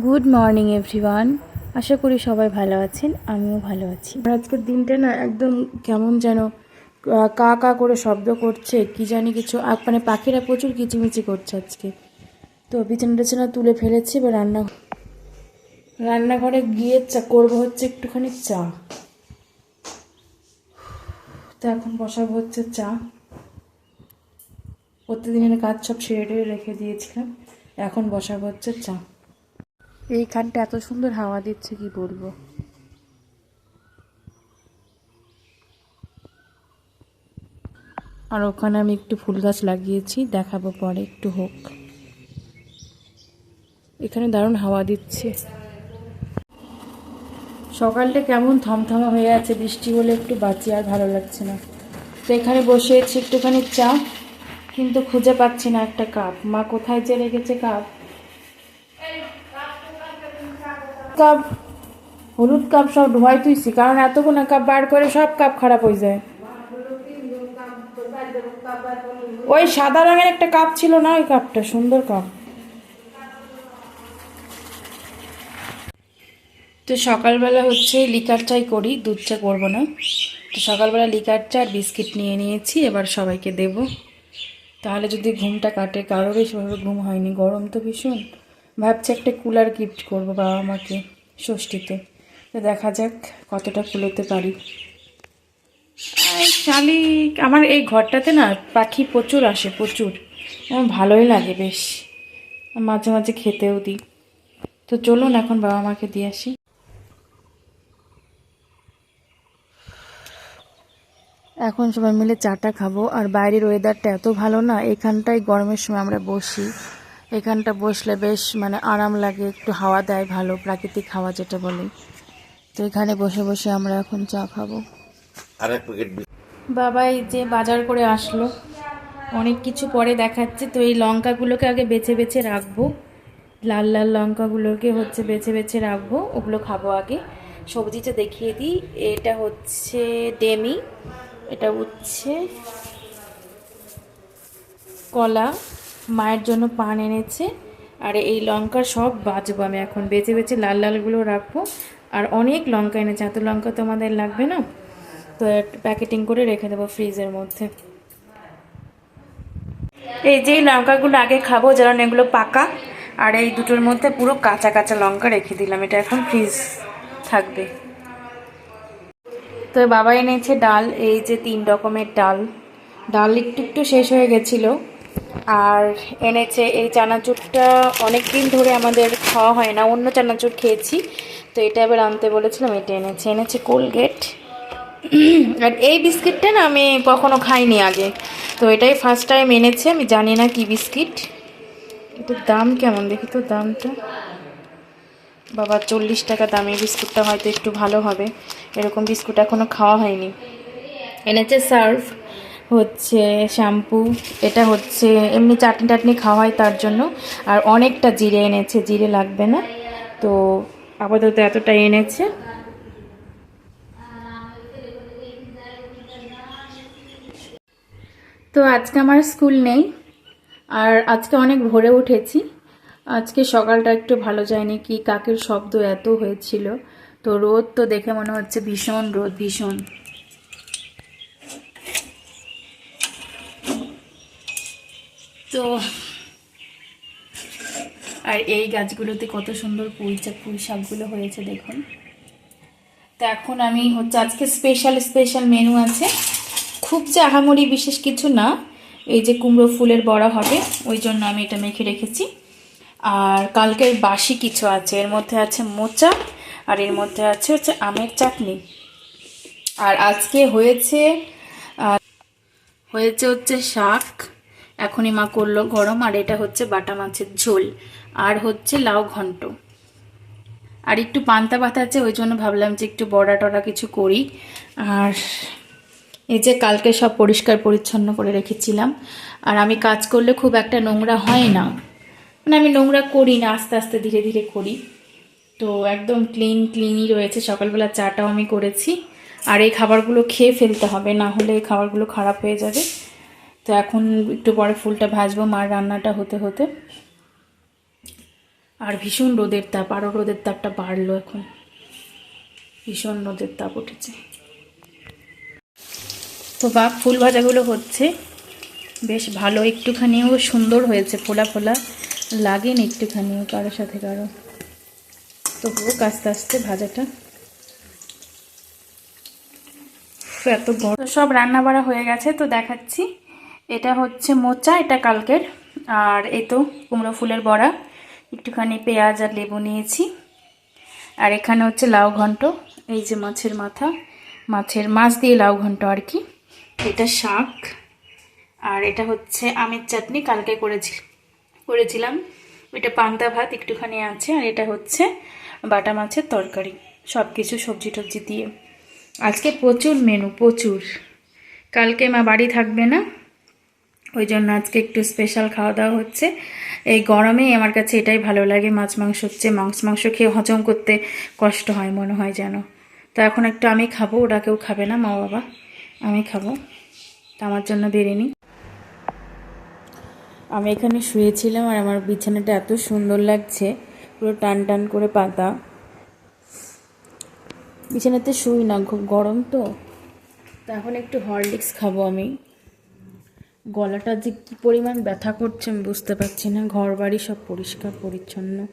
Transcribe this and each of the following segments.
Good morning everyone আশা করি সবাই ভালো আছেন, আমিও ভালো আছি। আজকের দিনটা না একদম কেমন যেন কা কা করে শব্দ করছে, কি জানি কিছু মানে পাখিরা প্রচুর কিচিমিচি করছে আজকে। তো বিছানা টিছানা তুলে ফেলেছি, এবার রান্না রান্নাঘরে গিয়ে চা, করব হচ্ছে একটুখানি চা। তো এখন বসাবো হচ্ছে চা। প্রতিদিনের কাজ সব ছেড়ে রেখে দিয়েছিলাম, এখন বসাবো হচ্ছে চা। এইখানটা এত সুন্দর হাওয়া দিচ্ছে, কি বলব? আর ওখানে আমি একটু ফুল গাছ লাগিয়েছি, দেখাবো পরে, একটু হোক। এখানে দারুণ হাওয়া দিচ্ছে। সকালটা কেমন থমথমা হয়ে আছে, বৃষ্টি হলে একটু বাঁচি আর ভালো লাগছে না। তো এখানে বসেছি একটুখানি চা, কিন্তু খুঁজে পাচ্ছি না একটা কাপ। মা কোথায় যে রেখেছে কাপ? কাপ, হলুদ কাপ সব ধোয়াই তুইছি কারণ এতগুলো কাপ বার করে সব কাপ খারাপ হয়ে যায়। ওই সাদা রঙের একটা কাপ ছিল না ওই কাপটা, সুন্দর কাপ। তো সকালবেলা হচ্ছে লিকার চাই করি, দুধ চা করব না। তো সকালবেলা লিকার চা আর বিস্কিট নিয়ে নিয়েছি, এবার সবাইকে দেব। তাহলে যদি ঘুমটা কাটে, কারোরই সেভাবে ঘুম হয়নি, গরম তো ভীষণ। ভাবছি একটা কুলার গিফট করব বাবা মাকে ষষ্ঠীতে। তো দেখা যাক কতটা কুলোতে পারি। শালিক আমার এই ঘরটাতে না পাখি প্রচুর আসে প্রচুর। আমার ভালোই লাগে বেশ। মাঝে মাঝে খেতেও দিই। তো চলুন এখন বাবা মাকে দিয়ে আসি। এখন সবাই মিলে চাটা খাব। আর বাইরের ওয়েদারটা এত ভালো না এখানটায় গরমের সময় আমরা বসি। এখানটা বসলে বেশ মানে আরাম লাগে একটু হাওয়া দেয় ভালো প্রাকৃতিক হাওয়া যেটা বলে। তো এখানে বসে বসে আমরা এখন চা খাব। আরেক বাবা এই যে বাজার করে আসলো অনেক কিছু পরে দেখাচ্ছে তো এই লঙ্কাগুলোকে আগে বেছে বেছে রাখব। লাল লাল লঙ্কাগুলোকে হচ্ছে বেছে বেছে রাখব ওগুলো খাব আগে। সবজিটা দেখিয়ে দিই এটা হচ্ছে ডেমি এটা হচ্ছে কলা মায়ের জন্য পান এনেছে। আর এই লঙ্কা সব বাঁচবো আমি এখন। বেছে বেছে লাল লালগুলো রাখব। আর অনেক লঙ্কা এনেছে। এত লঙ্কা তো আমাদের লাগবে না। তো প্যাকেটিং করে রেখে দেবো ফ্রিজের মধ্যে। এই যে লঙ্কাগুলো আগে খাব যেন এগুলো পাকা। আর এই দুটোর মধ্যে পুরো কাঁচা কাঁচা লঙ্কা রেখে দিলাম। এটা এখন ফ্রিজ থাকবে। তো বাবা এনেছে ডাল। এই যে তিন রকমের ডাল। ডাল একটু একটু শেষ হয়ে গেছিল। আর এনেছে এই চানাচুরটা অনেক দিন ধরে আমাদের খাওয়া হয় না, অন্য চানাচুর খেয়েছি। তো এটা এবার আনতে বলেছিলাম, এটা এনেছে। এনেছে কোলগেট। আর এই বিস্কিটটা না আমি কখনো খাইনি আগে। তো এটাই ফার্স্ট টাইম এনেছে, আমি জানি না কি বিস্কিট। এটার দাম কেমন? দেখি তো দামটা। বাবা, চল্লিশ টাকা দাম বিস্কুটটা হয়তো একটু ভালো হবে। এরকম বিস্কুট এখনও খাওয়া হয়নি। এনেছে সার্ফ হচ্ছে শ্যাম্পু, এটা হচ্ছে এমনি চাটনি টাটনি খাওয়া হয় তার জন্য। আর অনেকটা জিরে এনেছে, জিরে লাগবে না। তো আপাতত এতটাই এনেছে। তো আজকে আমার স্কুল নেই, আর আজকে অনেক ভোরে উঠেছি। আজকে সকালটা একটু ভালো যায়নি, কি কাকের শব্দ এত হয়েছিল। তো রোদ তো দেখে মনে হচ্ছে ভীষণ রোদ, ভীষণ। তো, আর এই গাছগুলোতে কত সুন্দর পুঁইচা পুঁই শাকগুলো হয়েছে দেখুন। তো এখন আমি হচ্ছে আজকে স্পেশাল স্পেশাল মেনু আছে। খুব যে আহামরি বিশেষ কিছু না, এই যে কুমড়ো ফুলের বড়া হবে, ওই জন্য আমি এটা মেখে রেখেছি। আর কালকের বাসি কিছু আছে, এর মধ্যে আছে মোচা, আর এর মধ্যে আছে হচ্ছে আমের চাটনি। আর আজকে হয়েছে হয়েছে হচ্ছে শাক। এখনই মা করল গরম, আর এটা হচ্ছে বাটা মাছের ঝোল, আর হচ্ছে লাউ ঘন্ট। আর একটু পান্তা পাতা আছে, ওই জন্য ভাবলাম যে একটু বড়া টড়া কিছু করি। আর এই যে কালকে সব পরিষ্কার পরিচ্ছন্ন করে রেখেছিলাম, আর আমি কাজ করলে খুব একটা নোংরা হয় না। মানে আমি নোংরা করি না, আস্তে আস্তে ধীরে ধীরে করি। তো একদম ক্লিন, ক্লিনই রয়েছে, সকালবেলা চাটাও আমি করেছি। আর এই খাবারগুলো খেয়ে ফেলতে হবে, না হলে এই খাবারগুলো খারাপ হয়ে যাবে। তো এখন একটু পরে ফুলটা ভাজবো, মার রান্নাটা হতে হতে। আর ভীষণ রোদের তাপ আরও রোদের তাপটা বাড়লো এখন। ভীষণ রোদের তাপ উঠেছে। তো বা ফুল ভাজাগুলো হচ্ছে। বেশ ভালো, একটুখানিও সুন্দর হয়েছে, ফোলা ফোলা লাগেন একটুখানিও কারোর সাথে কারও। তো হোক আস্তে আস্তে ভাজাটা। এত গরম। সব রান্না বাড়া হয়ে গেছে, তো দেখাচ্ছি। এটা হচ্ছে মোচা, এটা কালকের। আর এই তো কুমড়ো ফুলের বড়া। একটুখানি পেঁয়াজ আর লেবু নিয়েছি। আর এখানে হচ্ছে লাউ ঘন্ট, এই যে মাছের মাথা। মাছের মাছ দিয়ে লাউ ঘন্ট আর কি। এটা শাক। আর এটা হচ্ছে আমের চাটনি, কালকে করেছি করেছিলাম। এটা পান্তা ভাত একটুখানি আছে। আর এটা হচ্ছে বাটা মাছের তরকারি। সব কিছু সবজি টবজি দিয়ে। আজকে প্রচুর মেনু প্রচুর। কালকে মা বাড়ি থাকবে না। ওই জন্য আজকে একটু স্পেশাল খাওয়া দাওয়া হচ্ছে। এই গরমে আমার কাছে এটাই ভালো লাগে, মাছ মাংস হচ্ছে, মাংস মাংস খেয়ে হজম করতে কষ্ট হয় মনে হয় যেন। তো এখন একটু আমি খাব, ওরা কেউ খাবে না, মা বাবা। আমি খাব। তা আমার জন্য বেড়ে নিই আমি এখানে শুয়েছিলাম আর আমার বিছানাটা এত সুন্দর লাগছে, পুরো টান টান করে পাতা। বিছানাতে শুই না, খুব গরম তো। তা এখন একটু হরলিক্স খাব আমি। গলাটা যে কী পরিমাণ ব্যথা করছে আমি বুঝতে পারছি না। ঘর বাড়ি সব পরিষ্কার, পরিচ্ছন্ন।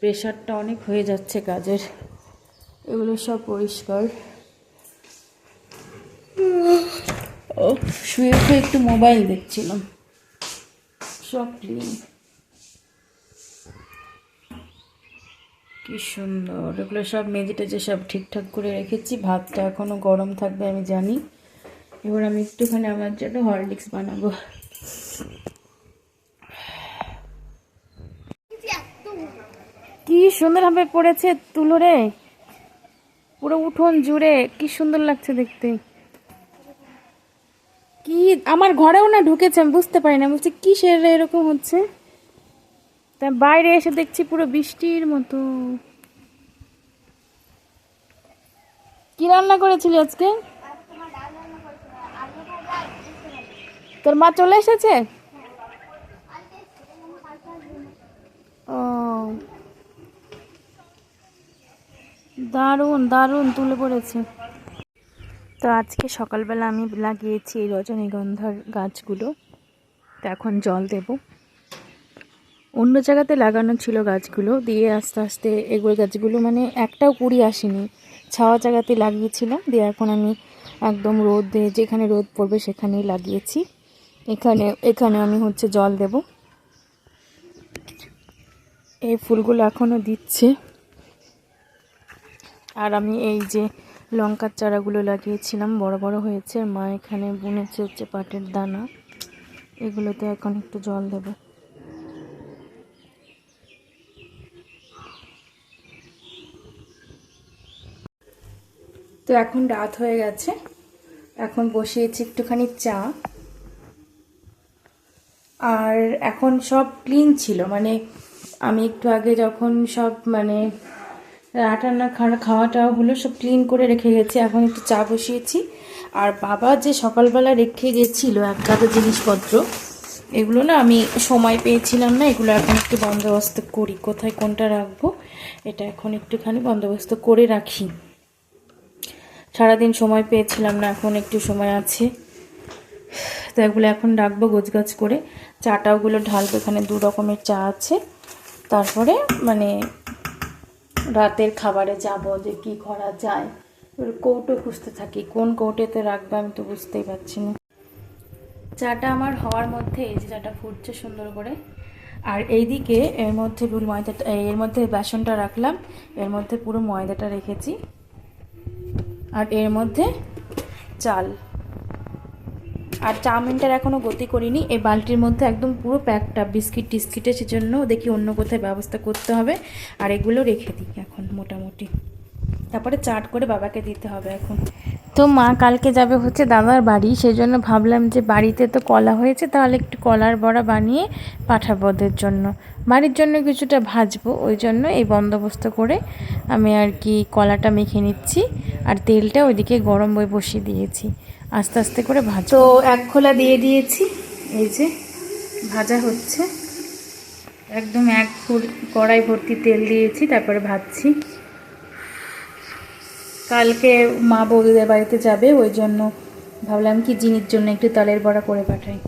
প্রেশারটা অনেক হয়ে যাচ্ছে কাজের। এগুলো সব পরিষ্কার। ও, শুয়ে শুয়ে একটু মোবাইল দেখছিলাম। সব ক্লিন কি সুন্দর। এগুলো সব মেজে টেজে সব ঠিকঠাক করে রেখেছি। ভাতটা এখনও গরম থাকবে আমি জানি। এবার আমি একটুখানি আমার জন্য হরলিক্স বানাবো। কি সুন্দরভাবে পড়েছে তুলো রে। পুরো উঠোন জুড়ে কি সুন্দর লাগছে দেখতে। কি আমার ঘরেও না ঢুকেছে, আমি বুঝতে পারি না। বলছি কি সেরে এরকম হচ্ছে? তা বাইরে এসে দেখছি পুরো বৃষ্টির মতো। কি রান্না করেছিলি আজকে? তোর মা চলে এসেছে? ও। দারুণ দারুণ, তুলে পড়েছে। তো আজকে সকালবেলা আমি লাগিয়েছি এই রজনীগন্ধার গাছগুলো। তো এখন জল দেব। অন্য জায়গাতে লাগানো ছিল গাছগুলো, দিয়ে আস্তে আস্তে এগুলো গাছগুলো মানে একটাও কুড়ি আসেনি। ছাওয়া জায়গাতে লাগিয়েছিলাম, দিয়ে এখন আমি একদম রোদে, যেখানে রোদ পড়বে সেখানেই লাগিয়েছি। এখানে এখানে আমি হচ্ছে জল দেব। এই ফুলগুলো এখনও দিচ্ছে। আর আমি এই যে লঙ্কার চারাগুলো লাগিয়েছিলাম, বড় বড় হয়েছে। মা এখানে বুনেছে হচ্ছে পাটের দানা। এগুলোতে এখন একটু জল দেব। তো এখন রাত হয়ে গেছে। এখন বসিয়েছি একটুখানি চা। আর এখন সব ক্লিন ছিল। মানে আমি একটু আগে যখন সব মানে রান্না খাওয়া খাওয়াটা হলো সব ক্লিন করে রেখে গেছি, এখন একটু চা বসিয়েছি। আর বাবা যে সকালবেলা রেখে গেছিল এক গাদা জিনিসপত্র, এগুলো না আমি সময় পেয়েছিলাম না, এগুলো এখন একটু বন্দোবস্ত করি। কোথায় কোনটা রাখব, এটা এখন একটুখানি বন্দোবস্ত করে রাখি। সারাদিন সময় পেয়েছিলাম না, এখন একটু সময় আছে। তো এগুলো এখন রাখব গোছগাছ করে। চাটা ওগুলো ঢালবো, এখানে দু রকমের চা আছে। তারপরে মানে রাতের খাবারে যাব যে কি করা যায়। কৌটো খুঁজতে থাকি, কোন কৌটোতে রাখব আমি তো বুঝতেই পারছি না। চাটা আমার হওয়ার মধ্যে, এই যে চাটা ফুটছে সুন্দর করে। আর এইদিকে এর মধ্যে রুল ময়দাটা এর মধ্যে বেসনটা রাখলাম, এর মধ্যে পুরো ময়দাটা রেখেছি। আর এর মধ্যে চাল। আর চাউমিনটার এখনও গতি করিনি। এই বালতির মধ্যে একদম পুরো প্যাকটা বিস্কিট টিস্কিটে, সেজন্য দেখি অন্য কোথায় ব্যবস্থা করতে হবে। আর এগুলো রেখে দিই এখন মোটামুটি। তারপরে চাট করে বাবাকে দিতে হবে এখন। তো মা কালকে যাবে হচ্ছে দাদার বাড়ি সেই জন্য ভাবলাম যে বাড়িতে তো কলা হয়েছে, তাহলে একটু কলার বড়া বানিয়ে পাঠাবো ওদের জন্য। বাড়ির জন্য কিছুটা ভাজবো, ওই জন্য এই বন্দোবস্ত করে আমি আর কি কলাটা মেখে নিচ্ছি, আর তেলটা ওইদিকে গরম বই বসিয়ে দিয়েছি। আস্তে আস্তে করে ভাজ তো এক খোলা দিয়ে দিয়েছি, এই যে ভাজা হচ্ছে। একদম এক কড়াই ভর্তি তেল দিয়েছি, তারপরে ভাজছি। কালকে মা বৌদিদের বাড়িতে যাবে, ওই জন্য ভাবলাম কি জিনির জন্য একটু তালের বড়া করে পাঠাই।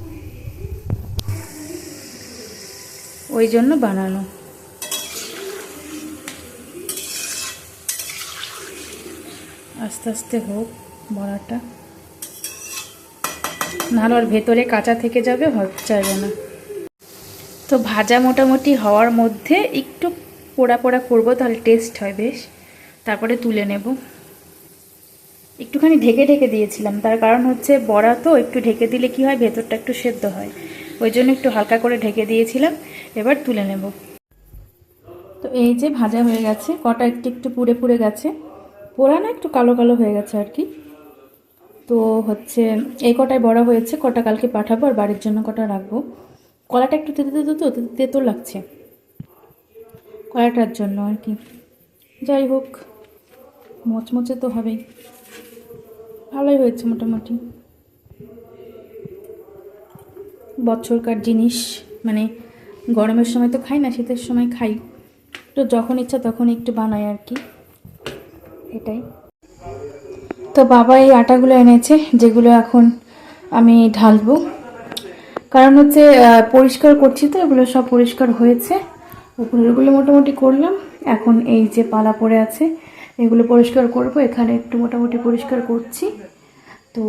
ওই জন্য বানানো। আস্তে আস্তে হোক বড়াটা। নাহলে আর ভেতরে কাঁচা থেকে যাবে চাইবে না। তো ভাজা মোটামুটি হওয়ার মধ্যে একটু পোড়া পোড়া করব, তাহলে টেস্ট হয় বেশ। তারপরে তুলে নেব। একটুখানি ঢেকে ঢেকে দিয়েছিলাম। তার কারণ হচ্ছে বড়া তো একটু ঢেকে দিলে কি হয়, ভেতরটা একটু সেদ্ধ হয়। ওই জন্য একটু হালকা করে ঢেকে দিয়েছিলাম। এবার তুলে নেব। তো এই যে ভাজা হয়ে গেছে, কটা একটু একটু পুড়ে পুড়ে গেছে। পোড়া না একটু কালো কালো হয়ে গেছে আর কি। তো হচ্ছে এই কটায় বড় হয়েছে, কটা কালকে পাঠাবো আর বাড়ির জন্য কটা রাখব। কলাটা একটু তেতো তেতো তো, তেতো লাগছে। কলাটার জন্য আর কি। যাই হোক, মচমচে তো হবেই। ভালোই হয়েছে মোটামুটি। বছরকার জিনিস মানে গরমের সময় তো খাই না, শীতের সময় খাই। তো যখন ইচ্ছা তখন একটু বানাই আর কি। এটাই। তো বাবা এই আটাগুলো এনেছে, যেগুলো এখন আমি ঢালবো। কারণ হচ্ছে পরিষ্কার করছি তো, এগুলো সব পরিষ্কার হয়েছে। উপরেরগুলো মোটামুটি করলাম। এখন এই যে পালা পড়ে আছে এগুলো পরিষ্কার করব। এখানে একটু মোটামুটি পরিষ্কার করছি। তো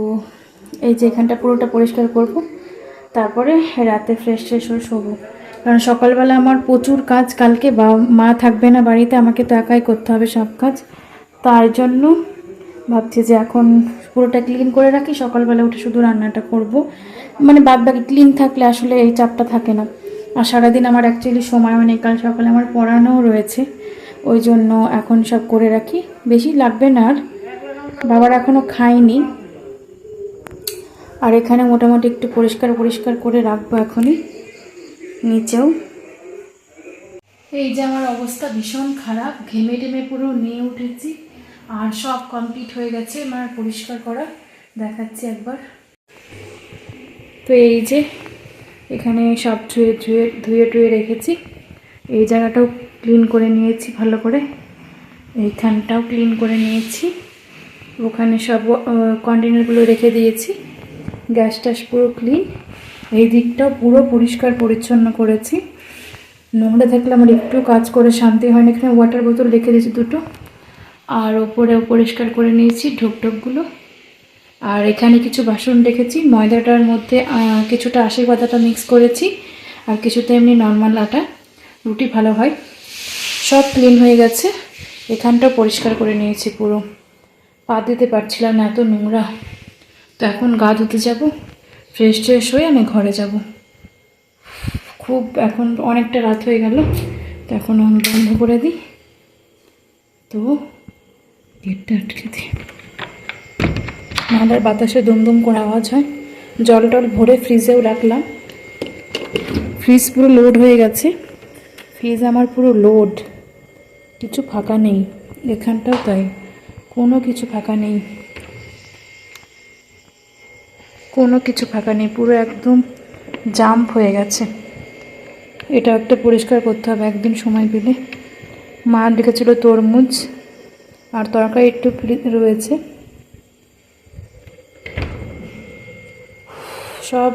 এই যে এখানটা পুরোটা পরিষ্কার করব। তারপরে রাতে ফ্রেশ ফ্রেশ হয়ে শোবো। কারণ সকালবেলা আমার প্রচুর কাজ। কালকে বা মা থাকবে না বাড়িতে, আমাকে তো একাই করতে হবে সব কাজ। তার জন্য ভাবছি যে এখন পুরোটা ক্লিন করে রাখি। সকালবেলা উঠে শুধু রান্নাটা করব। মানে বাদ বাকি ক্লিন থাকলে আসলে এই চাপটা থাকে না। আর সারাদিন আমার অ্যাকচুয়ালি সময় নেই কাল সকালে আমার পড়ানোও রয়েছে। ওই জন্য এখন সব করে রাখি। বেশি লাগবে না আর। বাবার এখনও খায়নি। আর এখানে মোটামুটি একটু পরিষ্কার পরিষ্কার করে রাখব এখনই। নিচেও। এই যে আমার অবস্থা ভীষণ খারাপ। ঘেমে টেমে পুরো নিয়ে উঠেছি। আর সব কমপ্লিট হয়ে গেছে। আমার পরিষ্কার করা দেখাচ্ছি একবার। তো এই যে এখানে সব ধুয়ে ধুয়ে ধুয়ে টুয়ে রেখেছি। এই জায়গাটাও ক্লিন করে নিয়েছি ভালো করে। এইখানটাও ক্লিন করে নিয়েছি। ওখানে সব কন্টেনারগুলো রেখে দিয়েছি। গ্যাস ট্যাস পুরো ক্লিন। এই দিকটাও পুরো পরিষ্কার পরিচ্ছন্ন করেছি। নোংরা থাকলে আমার একটু কাজ করে শান্তি হয় না এখানে ওয়াটার বোতল রেখে দিয়েছি দুটো। আর ওপরেও পরিষ্কার করে নিয়েছি ঢোক ঢোকগুলো আর এখানে কিছু বাসন রেখেছি। ময়দাটার মধ্যে কিছুটা আশীর্বাদাটা মিক্স করেছি। আর কিছুটা এমনি নর্মাল আটা। রুটি ভালো হয়। সব ক্লিন হয়ে গেছে। এখানটাও পরিষ্কার করে নিয়েছি পুরো। পা দিতে পারছিলাম না এত নোংরা। তো এখন গা ধুতে যাব ফ্রেশ ট্রেশ হয়ে আমি ঘরে যাব। খুব এখন অনেকটা রাত হয়ে গেল, তো এখন আমি বন্ধ করে দিই। তো গেটটা আটকে দিই। নাহলে বাতাসে দুমদুম করে আওয়াজ হয়। জল টল ভরে ফ্রিজেও রাখলাম। ফ্রিজ পুরো লোড হয়ে গেছে। ফ্রিজ আমার পুরো লোড কিছু ফাঁকা নেই। এখানটাও তাই। কোনো কিছু ফাঁকা নেই। কোনো কিছু ফাঁকা নেই। পুরো একদম জাম্প হয়ে গেছে। এটা একটা পরিষ্কার করতে হবে একদিন সময় পেলে। মা রেখেছিল তরমুজ আর তরকারি একটু রয়েছে। সব